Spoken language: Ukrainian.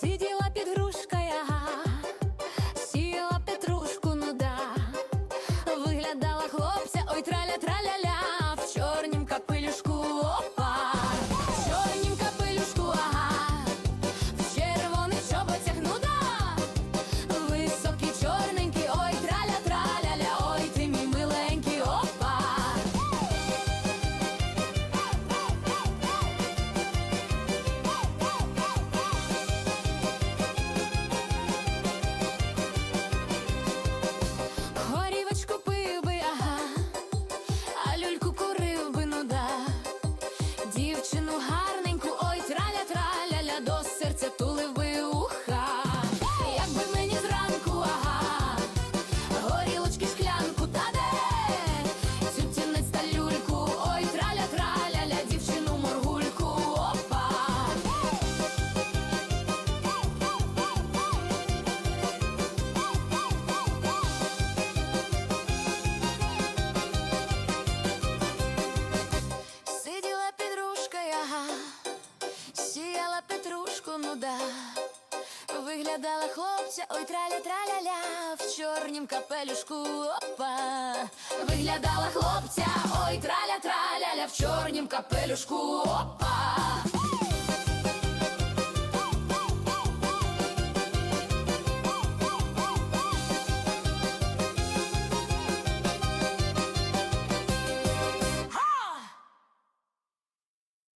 сидела молода. Виглядала хлопця, ой траля траля-ля, в чорнім капелюшку опа. Виглядала хлопця, ой траля траля-ля, в чорнім капелюшку опа.